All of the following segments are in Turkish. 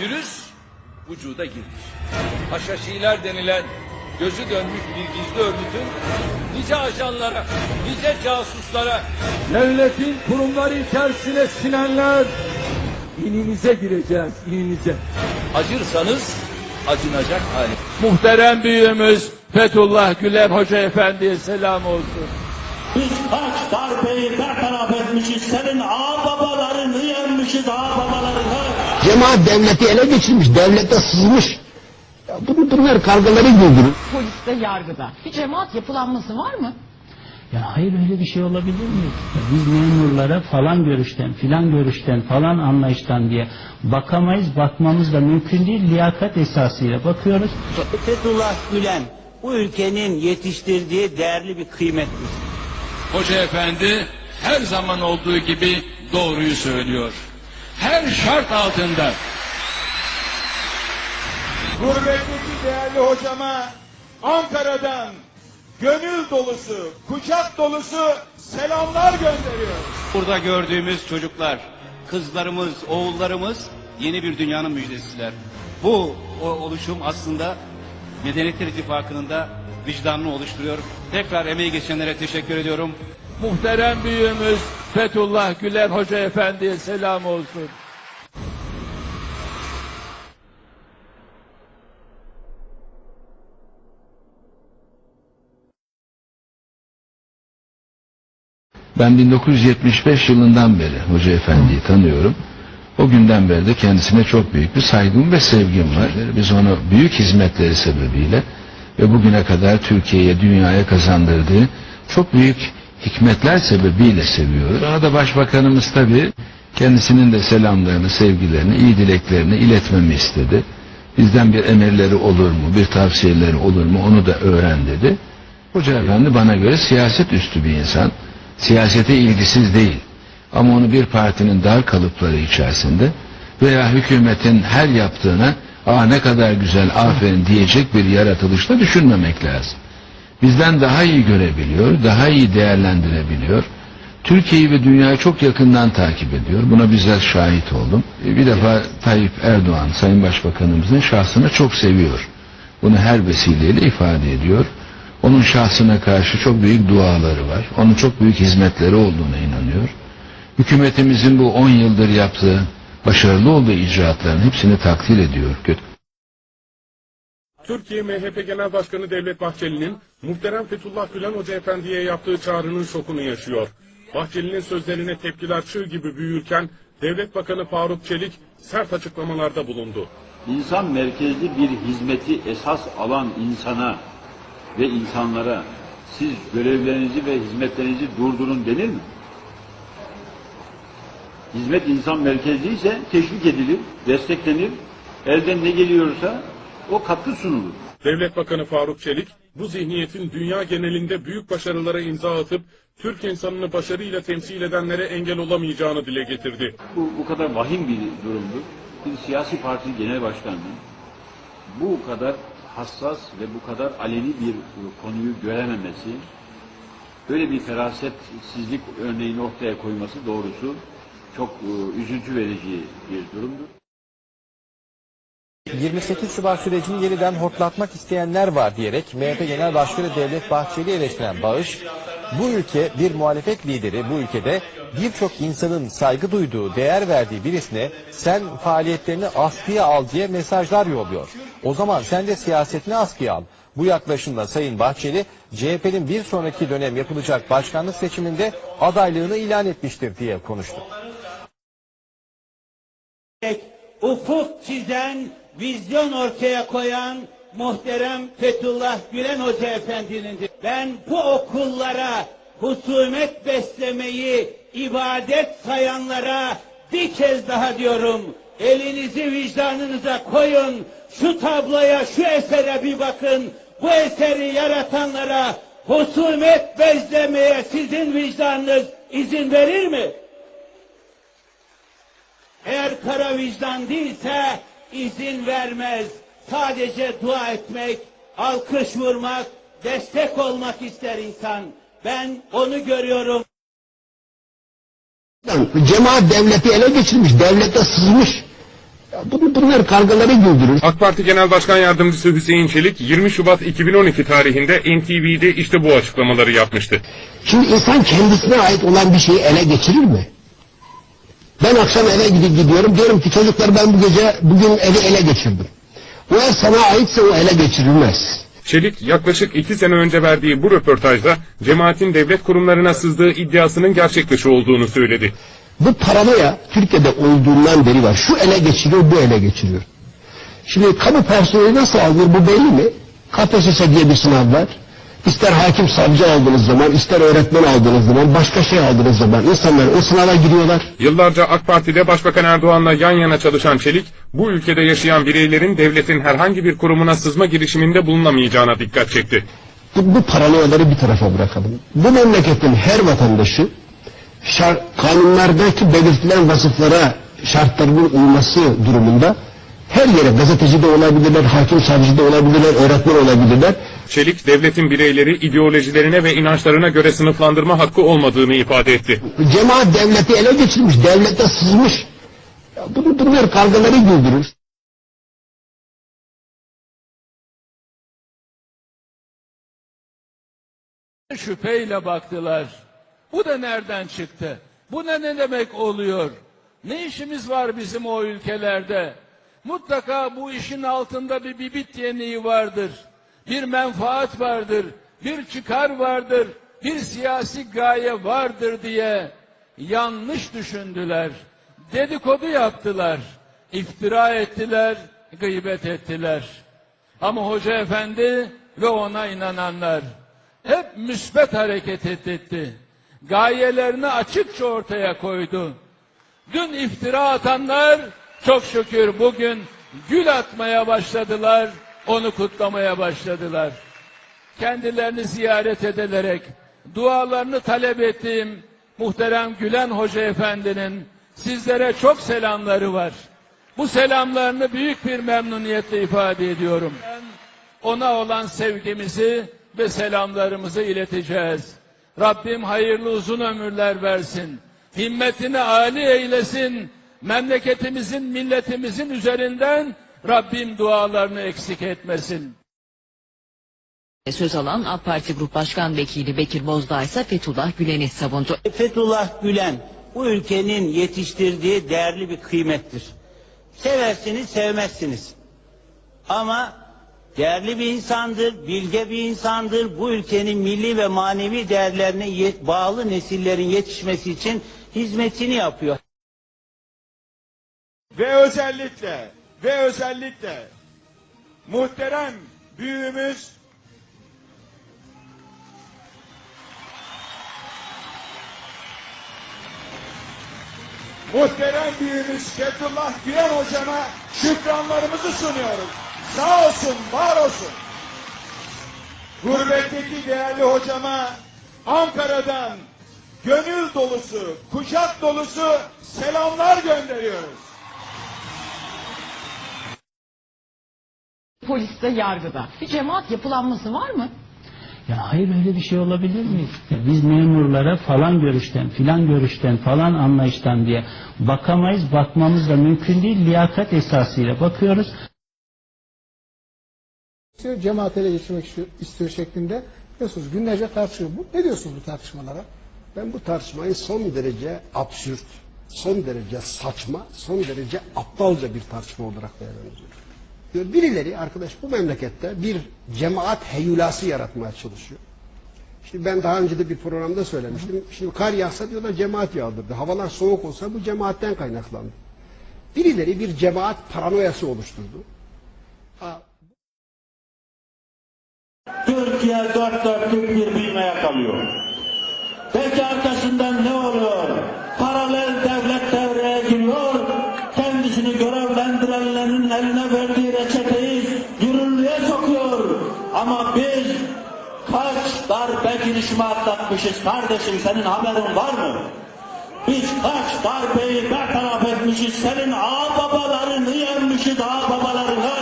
virüs vücuda girmiş. Haşhaşiler denilen gözü dönmüş bir gizli örgütün nice ajanlara, nice casuslara, Devletin kurumları içerisine sinenler ininize gireceğiz, ininize. acırsanız acınacak hali. Muhterem büyüğümüz Fethullah Gülen Hoca Efendi'ye selam olsun. Biz kaç darbeyi bertaraf etmişiz, senin ağababalarını yenmişiz ağababalarını. Cemaat devleti ele geçirmiş, devlete sızmış. Ya bunu bunlar kargaları güldürür. poliste, yargıda. Bir cemaat yapılanması var mı? Ya hayır öyle bir şey olabilir mi? Ya Biz memurlara falan görüşten, filan görüşten, falan anlayıştan diye bakamayız, bakmamız da mümkün değil. Liyakat esasıyla bakıyoruz. Fethullah Gülen bu ülkenin yetiştirdiği değerli bir kıymettir. Hoca efendi her zaman olduğu gibi doğruyu söylüyor. Her şart altında Gurbetteki değerli hocama Ankara'dan gönül dolusu, kucak dolusu selamlar gönderiyorum. Burada gördüğümüz çocuklar, kızlarımız, oğullarımız yeni bir dünyanın müjdesiler. Bu o oluşum aslında Medeniyetler İttifakı'nın da vicdanını oluşturuyor. Tekrar emeği geçenlere teşekkür ediyorum. Muhterem büyüğümüz Fethullah Gülen Hoca Efendi'ye selam olsun. Ben 1975 yılından beri Hoca Efendi'yi tanıyorum. O günden beri de kendisine çok büyük bir saygım ve sevgim var. Biz onu büyük hizmetleri sebebiyle ve bugüne kadar Türkiye'ye, dünyaya kazandırdığı çok büyük hikmetler sebebiyle seviyoruz. Bana da Başbakanımız tabii kendisinin de selamlarını, sevgilerini, iyi dileklerini iletmemi istedi. Bizden bir emirleri olur mu, bir tavsiyeleri olur mu onu da öğren dedi. Hoca Efendi bana göre siyaset üstü bir insan. Siyasete ilgisiz değil. Ama onu bir partinin dar kalıpları içerisinde veya hükümetin her yaptığına aa ne kadar güzel aferin diyecek bir yaratılışta düşünmemek lazım. Bizden daha iyi görebiliyor, daha iyi değerlendirebiliyor. Türkiye'yi ve dünyayı çok yakından takip ediyor. Buna bizzat şahit oldum. E, Bir defa Tayyip Erdoğan, Sayın Başbakanımızın şahsını çok seviyor. Bunu her vesileyle ifade ediyor. Onun şahsına karşı çok büyük duaları var. Onun çok büyük hizmetleri olduğuna inanıyor. Hükümetimizin bu 10 yıldır yaptığı başarılı olduğu icraatların hepsini takdir ediyor. Türkiye MHP Genel Başkanı Devlet Bahçeli'nin muhterem Fethullah Gülen Hoca Efendi'ye yaptığı çağrının şokunu yaşıyor. Bahçeli'nin sözlerine tepkiler çığ gibi büyürken Devlet Bakanı Faruk Çelik sert açıklamalarda bulundu. İnsan merkezli bir hizmeti esas alan insana ve insanlara siz görevlerinizi ve hizmetlerinizi durdurun denir mi? Hizmet insan merkezli ise teşvik edilir, desteklenir, elden ne geliyorsa o katkı sunulur. Devlet Bakanı Faruk Çelik, bu zihniyetin dünya genelinde büyük başarılara imza atıp Türk insanını başarıyla temsil edenlere engel olamayacağını dile getirdi. Bu, bu kadar vahim bir durumdur. Bir siyasi parti genel başkanının bu kadar hassas ve bu kadar aleni bir konuyu görememesi, böyle bir ferasetsizlik örneğini ortaya koyması doğrusu çok e, üzüntü verici bir durumdur. 28 Şubat sürecini yeniden hortlatmak isteyenler var diyerek MHP Genel Başkanı Devlet Bahçeli'yi eleştiren Bağış, bu ülke bir muhalefet lideri bu ülkede birçok insanın saygı duyduğu, değer verdiği birisine sen faaliyetlerini askıya al diye mesajlar yolluyor. O zaman sen de siyasetini askıya al. Bu yaklaşımla Sayın Bahçeli, CHP'nin bir sonraki dönem yapılacak başkanlık seçiminde adaylığını ilan etmiştir diye konuştu. Ufuk çizen, vizyon ortaya koyan muhterem Fethullah Gülen Hoca Efendi'nindir. Ben bu okullara husumet beslemeyi ibadet sayanlara bir kez daha diyorum. Elinizi vicdanınıza koyun. Şu tabloya, şu esere bir bakın. Bu eseri yaratanlara husumet beslemeye sizin vicdanınız izin verir mi? Eğer kara vicdan değilse izin vermez. Sadece dua etmek, alkış vurmak, destek olmak ister insan. Ben onu görüyorum. Cemaat devleti ele geçirmiş, devlete sızmış. Bunlar kavgaları güldürür. AK Parti Genel Başkan Yardımcısı Hüseyin Çelik 20 Şubat 2012 tarihinde NTV'de işte bu açıklamaları yapmıştı. Şimdi insan kendisine ait olan bir şeyi ele geçirir mi? Ben akşam eve gidip gidiyorum diyorum ki çocuklar ben bu gece bugün evi ele geçirdim. O ev sana aitse o ele geçirilmez. Çelik yaklaşık iki sene önce verdiği bu röportajda cemaatin devlet kurumlarına sızdığı iddiasının gerçek dışı olduğunu söyledi. Bu paranoya Türkiye'de olduğundan beri var. Şu ele geçiriyor, bu ele geçiriyor. Şimdi kamu personeli nasıl alınır bu belli mi? KPSS diye bir sınav var. İster hakim savcı aldığınız zaman, ister öğretmen aldığınız zaman, başka şey aldığınız zaman insanlar o sınava giriyorlar. Yıllarca AK Parti'de Başbakan Erdoğan'la yan yana çalışan Çelik, bu ülkede yaşayan bireylerin devletin herhangi bir kurumuna sızma girişiminde bulunamayacağına dikkat çekti. Bu, bu paranoyaları bir tarafa bırakalım. Bu memleketin her vatandaşı şar, kanunlardaki belirtilen vasıflara şartlarının uyması durumunda her yere gazeteci de olabilirler, hakim savcı da olabilirler, öğretmen olabilirler. Çelik, devletin bireyleri ideolojilerine ve inançlarına göre sınıflandırma hakkı olmadığını ifade etti. Cemaat devleti ele geçirmiş, devlete sızmış. Ya bunu, bunlar kavgaları güldürür. Şüpheyle baktılar. Bu da nereden çıktı? Bu ne ne demek oluyor? Ne işimiz var bizim o ülkelerde? Mutlaka bu işin altında bir bibit yeniği vardır. Bir menfaat vardır. Bir çıkar vardır. Bir siyasi gaye vardır diye yanlış düşündüler. Dedikodu yaptılar. iftira ettiler. Gıybet ettiler. Ama Hoca Efendi ve ona inananlar hep müsbet hareket etti. Gayelerini açıkça ortaya koydu. Dün iftira atanlar çok şükür bugün gül atmaya başladılar, onu kutlamaya başladılar. Kendilerini ziyaret edilerek dualarını talep ettiğim muhterem Gülen Hoca Efendi'nin sizlere çok selamları var. Bu selamlarını büyük bir memnuniyetle ifade ediyorum. Ona olan sevgimizi ve selamlarımızı ileteceğiz. Rabbim hayırlı uzun ömürler versin. Himmetini âli eylesin. Memleketimizin, milletimizin üzerinden Rabbim dualarını eksik etmesin. Söz alan AK Parti Grup Başkan Vekili Bekir Bozdağ ise Fethullah Gülen'i savundu. Fethullah Gülen bu ülkenin yetiştirdiği değerli bir kıymettir. Seversiniz sevmezsiniz. Ama değerli bir insandır, bilge bir insandır. Bu ülkenin milli ve manevi değerlerine bağlı nesillerin yetişmesi için hizmetini yapıyor. Ve özellikle ve özellikle muhterem büyüğümüz muhterem büyüğümüz Fethullah Gülen hocama şükranlarımızı sunuyoruz. Sağ olsun, var olsun. Gurbetteki değerli hocama Ankara'dan gönül dolusu, kucak dolusu selamlar gönderiyoruz. Poliste, yargıda. Bir cemaat yapılanması var mı? Ya hayır öyle bir şey olabilir mi? Ya biz memurlara falan görüşten, filan görüşten, falan anlayıştan diye bakamayız, bakmamız da mümkün değil. Liyakat esasıyla bakıyoruz. istiyor, cemaat ele geçirmek istiyor, istiyor şeklinde biliyorsunuz günlerce tartışıyor. Bu, ne diyorsunuz bu tartışmalara? Ben bu tartışmayı son derece absürt, son derece saçma, son derece aptalca bir tartışma olarak değerlendiriyorum. Diyor, Birileri arkadaş bu memlekette bir cemaat heyulası yaratmaya çalışıyor. Şimdi ben daha önce de bir programda söylemiştim. Şimdi kar yağsa diyorlar cemaat yağdırdı. Havalar soğuk olsa bu cemaatten kaynaklandı. Birileri bir cemaat paranoyası oluşturdu. Türkiye dört dörtlük bir bilmeye kalıyor. Peki arkasından ne oluyor? Girişimi atlatmışız kardeşim senin haberin var mı? Biz kaç darbeyi bertaraf etmişiz, senin ağ babalarını yenmişiz, ağ babalarını.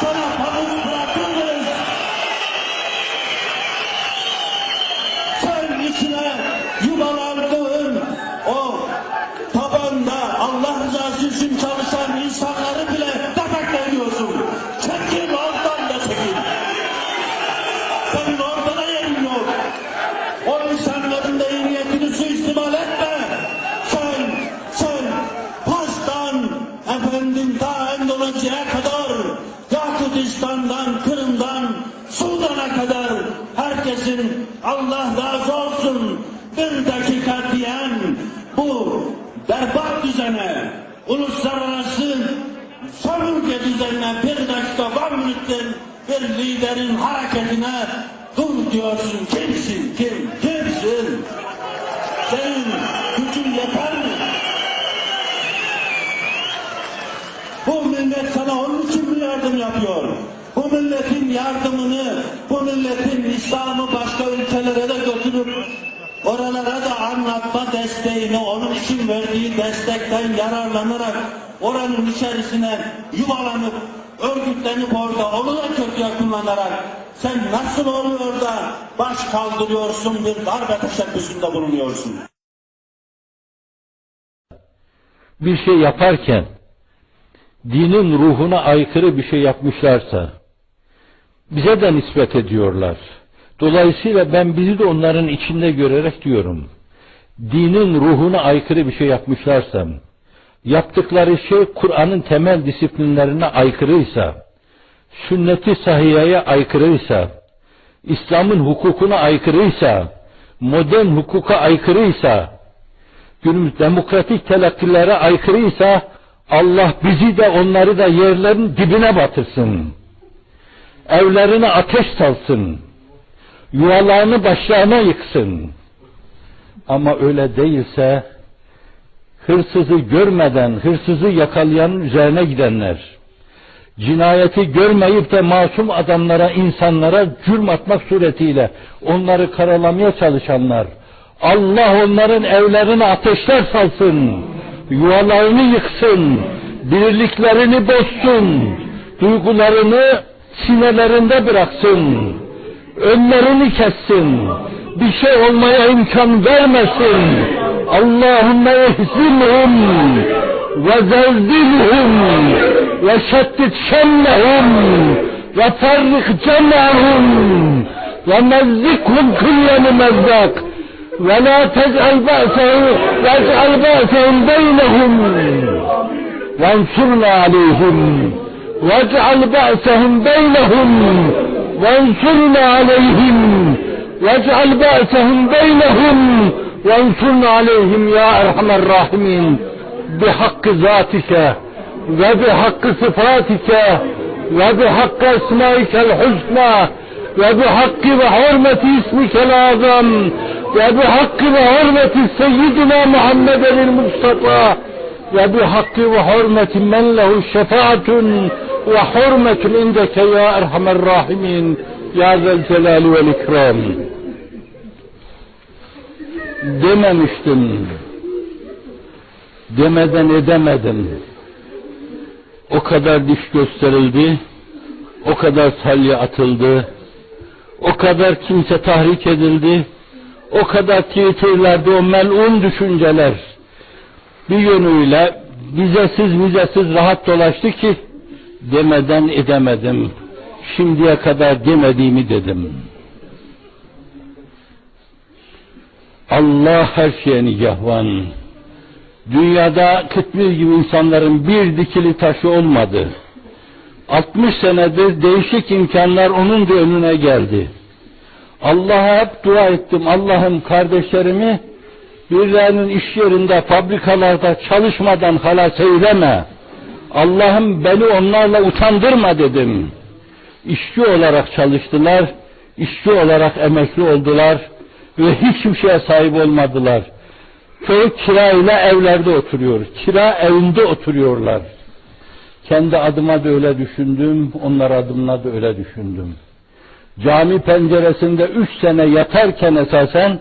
Sana pabuç bırakırız. Sen için Allah razı olsun bir dakika diyen bu berbat düzene, uluslararası sömürge düzenine bir dakika var mıdır bir liderin hareketine dur diyorsun. Kimsin? Kim? Kimsin? Senin gücün yeter mi? Bu millet sana onun için mi yardım yapıyor? Bu milletin yardımını, bu milletin İslam'ı başka ülkelere de götürüp oralara da anlatma desteğini, onun için destekten yararlanarak oranın içerisine yuvalanıp, örgütlenip orada onu da kötüye kullanarak sen nasıl oluyor da baş kaldırıyorsun bir darbe teşebbüsünde bulunuyorsun? bir şey yaparken dinin ruhuna aykırı bir şey yapmışlarsa bize de nispet ediyorlar. Dolayısıyla ben bizi de onların içinde görerek diyorum. Dinin ruhuna aykırı bir şey yapmışlarsa, yaptıkları şey Kur'an'ın temel disiplinlerine aykırıysa, sünneti sahiyeye aykırıysa, İslam'ın hukukuna aykırıysa, modern hukuka aykırıysa, günümüz demokratik telakkilere aykırıysa Allah bizi de onları da yerlerin dibine batırsın. Evlerine ateş salsın. Yuvalarını başlarına yıksın. Ama öyle değilse hırsızı görmeden hırsızı yakalayanın üzerine gidenler, cinayeti görmeyip de masum adamlara, insanlara cürm atmak suretiyle onları karalamaya çalışanlar, Allah onların evlerine ateşler salsın, yuvalarını yıksın, birliklerini bozsun, duygularını sinelerinde bıraksın, önlerini kessin, bir şey olmaya imkan vermesin. Allahümme ihzimhum ve zelzilhum ve şettit şemmehum ve ferrik cemahum ve mezzikhum külleni mezzak ve la tec'al ba'sehum ve ba'sehum beynehum ve ansurna aleyhim ve ba'sehum beynehum وانصرنا عليهم واجعل بأسهم بينهم وانصرنا عليهم يا أرحم الراحمين بحق ذاتك وبحق صفاتك وبحق أسمائك الحسنى وبحق وحرمة اسمك الأعظم وبحق وحرمة سيدنا محمد المصطفى وبحق وحرمة من له شفاعة وحرمة عندك يا أرحم الراحمين يا ذا الجلال والإكرام dememiştim. Demeden edemedim. O kadar diş gösterildi, o kadar salya atıldı, o kadar kimse tahrik edildi, o kadar Twitter'larda o melun düşünceler bir yönüyle vizesiz vizesiz rahat dolaştı ki demeden edemedim. Şimdiye kadar demediğimi dedim. Allah her şeye nigahvan. Dünyada kıtmir gibi insanların bir dikili taşı olmadı. 60 senedir değişik imkanlar onun da önüne geldi. Allah'a hep dua ettim. Allah'ım kardeşlerimi birilerinin iş yerinde, fabrikalarda çalışmadan halas eyleme. Allah'ım beni onlarla utandırma dedim. İşçi olarak çalıştılar, işçi olarak emekli oldular ve hiçbir şeye sahip olmadılar. Çoğu kirayla evlerde oturuyor, kira evinde oturuyorlar. Kendi adıma da öyle düşündüm, onlar adımına da öyle düşündüm. Cami penceresinde üç sene yatarken esasen,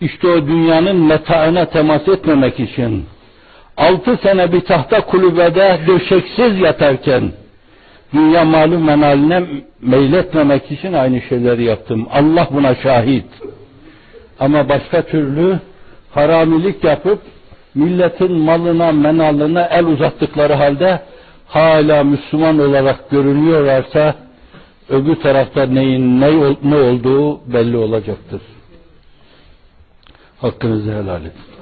işte o dünyanın metaına temas etmemek için, altı sene bir tahta kulübede döşeksiz yatarken, dünya malum menaline meyletmemek için aynı şeyleri yaptım. Allah buna şahit. Ama başka türlü haramilik yapıp, milletin malına, menalına el uzattıkları halde, hala Müslüman olarak görünüyorlarsa, öbür tarafta neyin ne, ne olduğu belli olacaktır. Hakkınızı helal edin.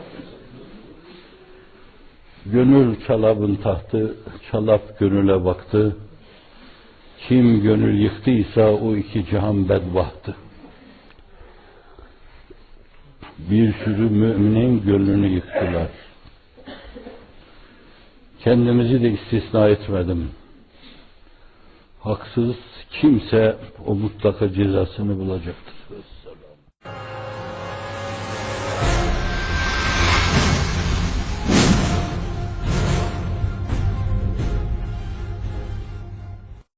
Gönül çalabın tahtı, çalap gönüle baktı. Kim gönül yıktıysa o iki cihan bedbahtı. Bir sürü müminin gönlünü yıktılar. Kendimizi de istisna etmedim. Haksız kimse o mutlaka cezasını bulacaktır.